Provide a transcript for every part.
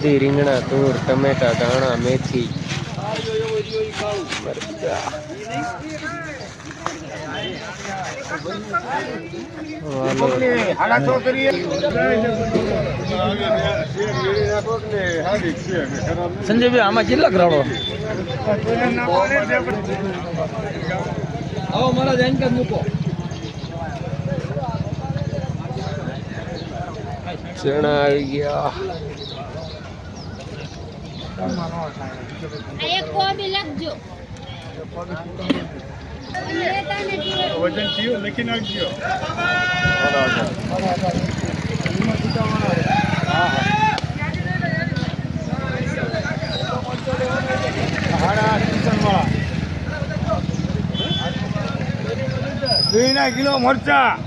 દૂધી રીંગણા તુર ટમેટા ધાણા મેથી. સંજયભાઈ આમાં કેટલા ગ્રાડો આવો મારા મૂકો. ચણા આવી ગયા એક કોબી લખજો લેતા નથી વજન થયું લખી નાખજો વીના કિલો મરચા.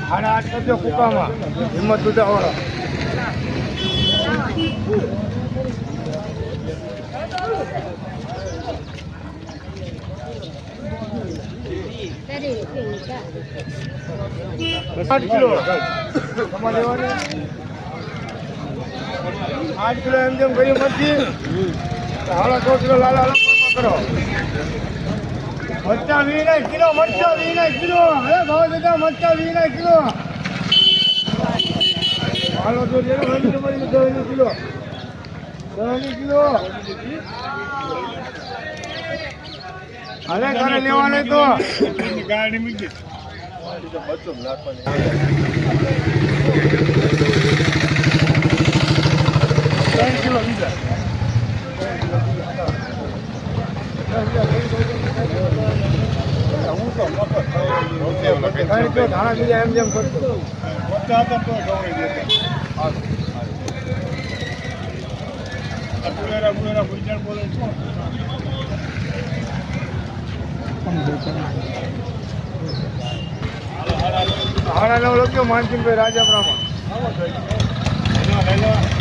સાડા આઠ કરજો કુકામાં હિંમત દુધાવાળો આઠ કિલો. તમારે લેવાની? આઠ કિલો એમ જેમ ગરીબ મરચી હાલા સો કિલો લાલા લાલા કરો. મરચા વીના કિલો, મરચા વીના કિલો. હે ભાવ દાદા મરચા વીના કિલો. હાલો તો જેનો ભાઈ તમારી દસ કિલો. દસ કિલો. હાલે, ઘરે લેવાને તો. ગાડી મૂકી ત્રણ કિલો બીજા ત્રણ કિલો ધાણા બીજા એમ જેમ કરતો પચાસ હતા તો ખવડાવી દેતા આ પુલેરા પુલેરા ભૂજણ બોલે છે હાડા નવ લખ્યો માનસિંહભાઈ રાજાપરામાં એનો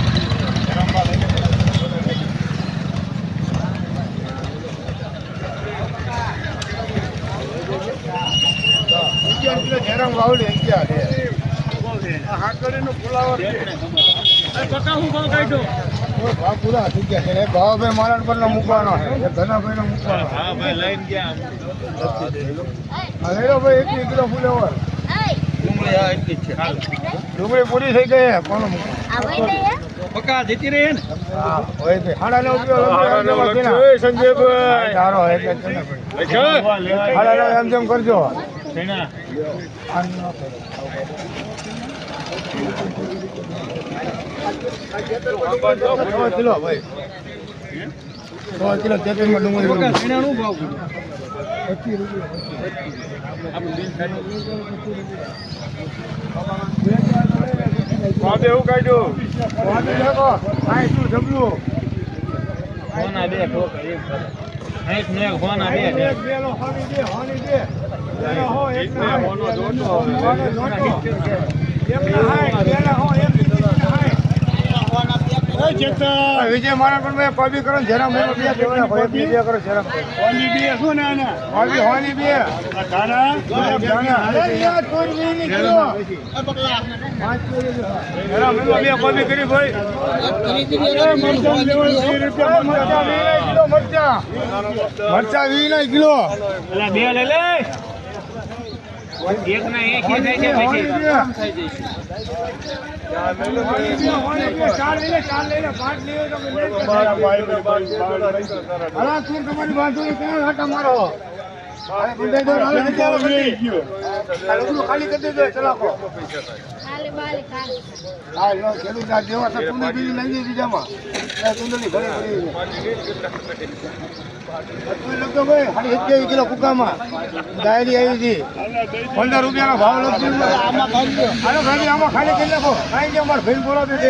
મારા પર મૂકવાનો છે ધનાભાઈ નો મૂકવાનો ભાઈ એક કિલો ફુલેવર ડુંગળી પૂરી થઈ ગઈ કોણ કોનો મૂકો આ વઈ દઈએ પકા જીતી રહી ને? સાડા નવ સંજયભાઈ. સારો. સાડા નવ એમ જેમ કરજો. કિલો ભાઈ. સો કિલો તેત્રીસમાં ડુંગળી ભાવ પચીસ રૂપિયા. બાપ એવું કાઢ્યું? વાંધો દેખો આ શું જબલું? આ બે ઠોક એક. સાઈઠ નો એક ફોના બે એક બેલો હોની દે હોની દે બેલો હો એક ના. હોનો જોતો હવે. એક હાય, હો, એક વિજય મારા પણ મેં પબી કરો ને જરા મોટો બે દેવાના હોય બે બે કરો જરા હોની બી શું ને આના? કોબી હોની બે. ધાણા? ધાણા. બી કિલો લેજો. જરા મેં બે પબી કરી ભાઈ. મરચાં લેવાનું વીસ રૂપિયા મરચા વીસ કિલો મરચા. મરચા વીસ ના કિલો. બે લઈ લે. એક ના એક ભાઈ ભાઈ ભાઈ અલા, તું તમારી ખાલી કરી દેજો, ચલાકો. ખાલી બાલી ખાલી હા, લો, ખેડૂત આ દેવા તો કુંડી બીજી લઈ જાય બીજામાં. આ કુંડલી ઘરે પડી છે. તું લખજો ભાઈ, ખાલી એક કિલો કુકામાં. ડાયરી આવી હતી. પંદર રૂપિયાનો ભાવ લખજો. હાલો, ખાલી આમાં ખાલી કરી નાખો. કાઈ નહીં, અમારે ભાઈને બોલાવી દે.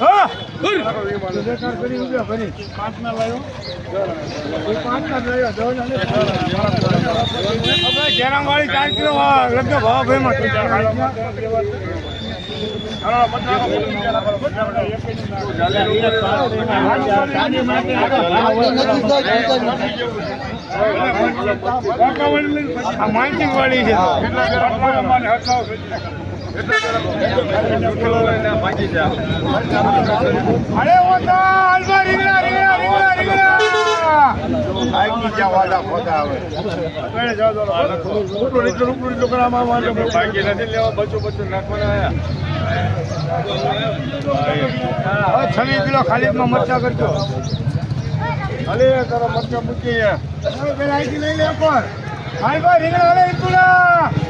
તાર ફરી ફરી ખોટ કરે તો. હા તાર ફરી રૂપિયા ફરી પાંચ ના લાવ્યો પાંચ ના લાવ્યો દસ ના લાવ્યો. જયરામ વાળી ચાર કિલો ભાવ વાળી છે અરે ઓતા હવે કિલો ખાલીમાં મરચા કરજો અલે તારા મરચા મૂકી ગયા અહીંથી લઈ લે પણ હાલ ભાઈ રીંગણા ઇતુલા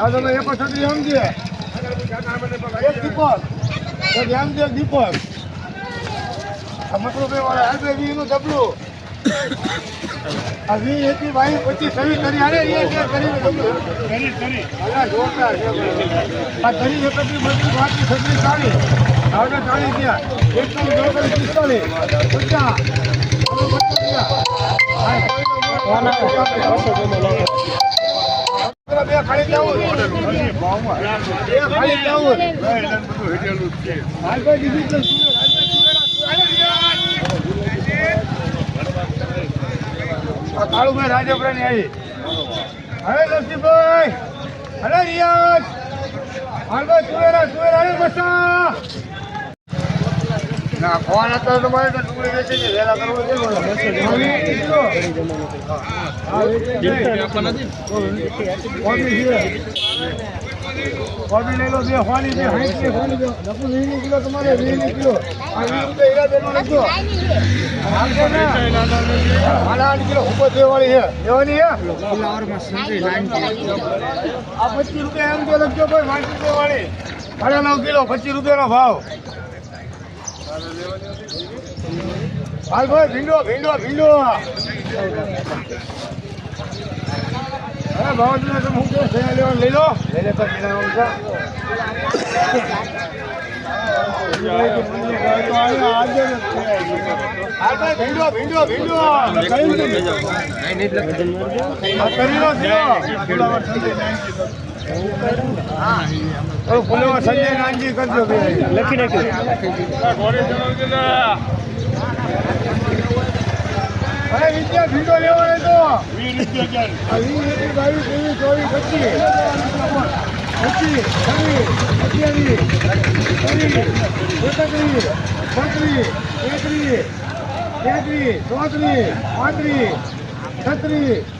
આ તમે એકો છત્રી સમજીએ એક દીપક એક રામદેવ દીપક. મતલબ એ વાળા. હાજર ડબલું આ વી એકી બાઈ પચીસ છવ્વીસ કરી અરે એ છે કરી કરી અલા જોરદાર છે. આ કરી બત્રીસ પાંત્રીસ છત્રીસ ચાલીસ. હવે ચાલીસ થયા એકસો ચોત્રીસ પિસ્તાલીસ. પચાસ. હાલ હાલ કાળુભાઈ રાજપરાની આવી હવે લક્ષ્મીભાઈ અરે રિયાજ હાલ સુવેરા સુવેરા બસા ના હતો તો મારે તો ટુકડી વેચી છે વેલા કરવો છે બોલો. હા, વેચી છે. કોબી લઈ લો બે હોની બે હાઈટ બે હોની બે લખો વીસ કિલો તમારે વીસ કિલો આ વીસ રૂપિયા હીરા બેનો લખો હાલતો ને? હાલ આઠ કિલો ઉપર દેવાળી છે. દેવાની છે? આ પચીસ રૂપિયા એમ તો લખજો ભાઈ રૂપિયા સાડા નવ કિલો પચીસ રૂપિયાનો ભાવ. હાલ ભાઈ, ભીંડો ભીંડો ભીંડો. અરે ભાવ તમે હું કહો છે લેવા લઈ લો. લઈ લે તો ભીંડા છે ભીંડો કરી લો સંજય નાનજી કરજો લખી નાખ્યું ચોત્રીસ પાંત્રીસ છત્રીસ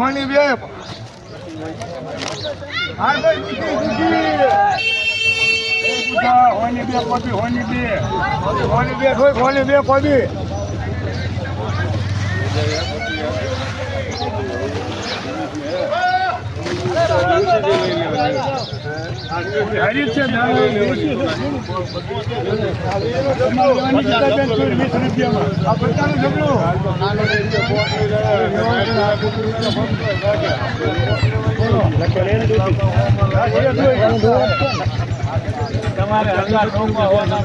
હોની બે. હોની બે કોબી હોની બે હોની બે કોબી હરી હજાર આ બધાનું જમણું તમારે હંગાર ટોંકમાં હોવા ના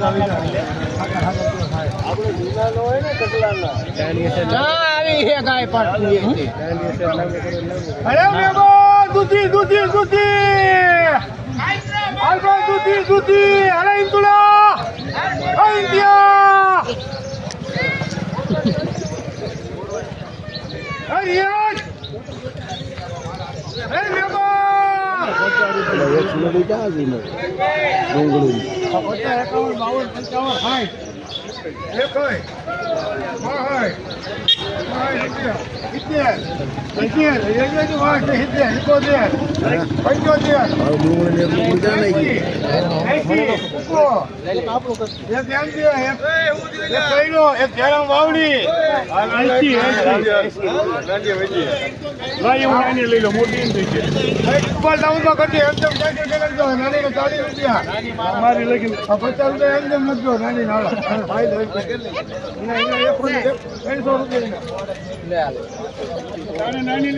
ગાય પણ અરે દૂધી દૂધી દૂધી. Alban Tuti Tuti ala Indula ala India Hariyan Hey member Ya sudah dikasih nih. Nunggu dulu. Kota 51 55 એકોય હોય સિત્તેર સિત્તેર એજ્ઞ હોય સિત્તેર એકોતેર પંચોતેર અમારી લખી પચાસ રૂપિયા નાની નાની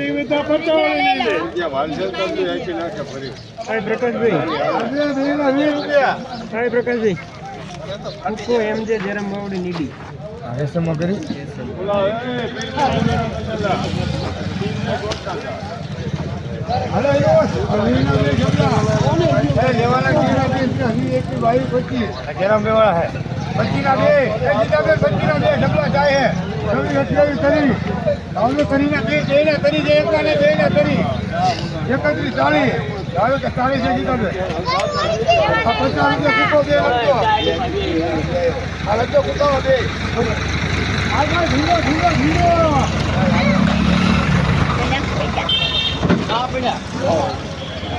એમ જરમ બાવડી નીડી રેશમમાં કરી લેવાના પચીસ બેવાળા હે પચીસ બે એ જીતા બે બે જમણા જાય છવ્વીસ અઠ્યાવીસ તરી આવલો કરીને બે બે ને તરી જે એક ને બે ને તરી એકત્રીસ ચાલીસ ચાલો કે ચાલીસ બે આ પચાસ રૂપિયા કૂકો બે લખજો આ લખજો કૂકો બે. આગળ ધીરો ધીરો ધીરો.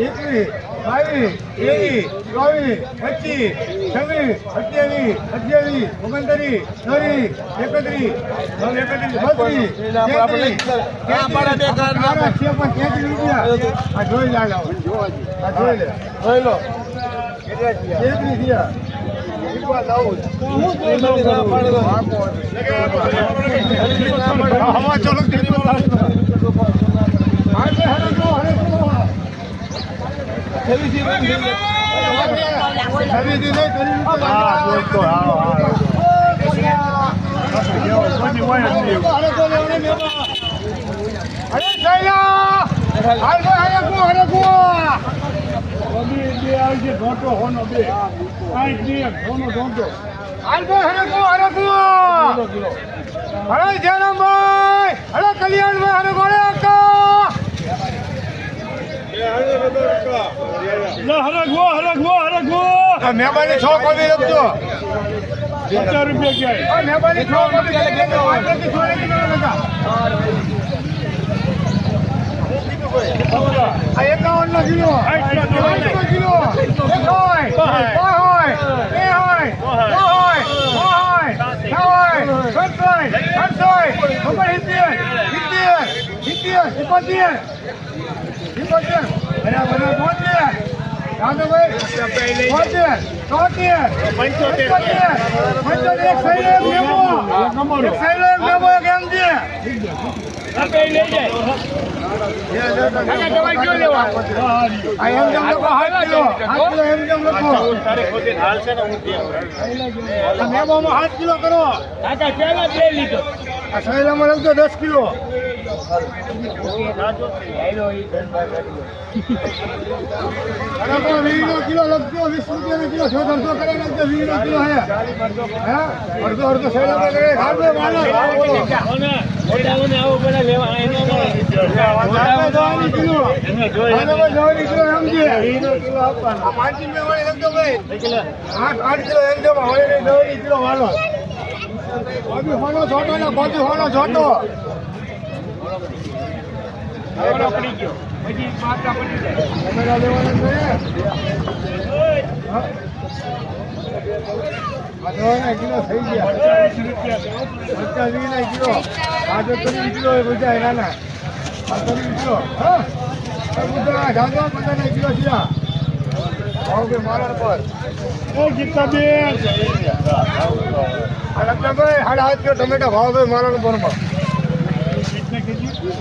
એકવીસ બાવીસ ત્રેવીસ ચોવીસ પચીસ છવ્વીસ સત્યાવીસ અઠ્યાવીસ ઓગણત્રીસ ત્રીસ એકત્રીસ એકત્રીસ બત્રીસ રૂપિયા. આ જોઈ લે આ જોઈ લે. જોઈ લો. હવા ચલો જો છવ્વીસ નહીં છે ધોટો હોનો બે. કાંઈક નહીં હોનો ભાઈ હરે હરે જયરામભાઈ હરે કલ્યાણભાઈ હરે ગોળે હરગવો હરગવો હરગવો મહેમાની છ કોબી લખજો પચાસ રૂપિયા ક્યાંય મહેરબાની છ કોબી એકાવન નો કિલો કિલો હોય હોય બે સિત્તોતેર સિત્તોતેર બરાબર બોતેર રામભાઈ બોતેર તોતેર પંચોતેર. પંચોતેર. એક સાઈડ મેમો. સાઈડ મેમો હાથ કિલો કરો. દસ કિલો. અને કિલો લખજો વીસ રૂપિયાનો કિલો છો ત્રણસો કરી નાખજો વીસનો કિલો હે અડધો અડધો બોલો દવાની કિલો લખજો વાલો છોટો. ને બાજુ હોનો છોટો કેમેરા લેવાના છે? હા? આ કિલો થઈ ગયા. પચાસ વીસના કિલો. આ તો કિલો એ બધા નાના. આ ત્રીસ કિલો. હા. બધા ઢાંચા પચાસના કિલો થયા. ભાવ બે મારણ પર. એ ગીતાબેન આ લગ્નભાઈ હાડા હાથ કિલો ટમેટા ભાવ બે મારણ પરમાં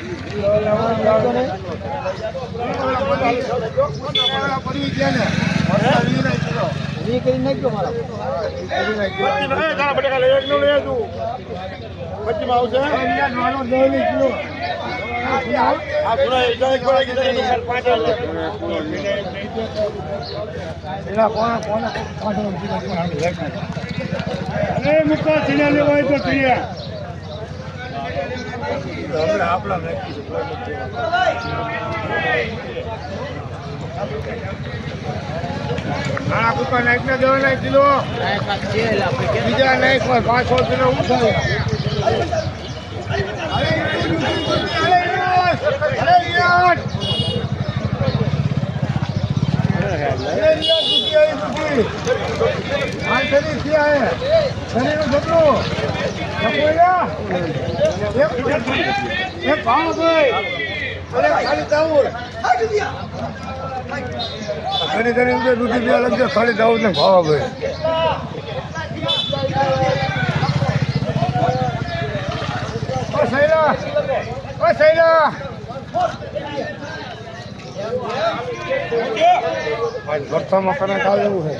તો તો કરો નાખજો મારા તું પચીમાં આવશે આ સુરા એક એક ગોળા મુકા તો સીના આના કુકા નાઈક ને દેવા બીજા નાઈકમાં પાંચસો કિલો ઉઠાવે એક ભાવ ભાઈ ઘણી ઘણી અંદર દૂધી બે લગજો ખાલી દાઉદ ને ભાવ ભાઈ ઓ સૈલા આજ ભરથામાં કને ખાવ એવું છે.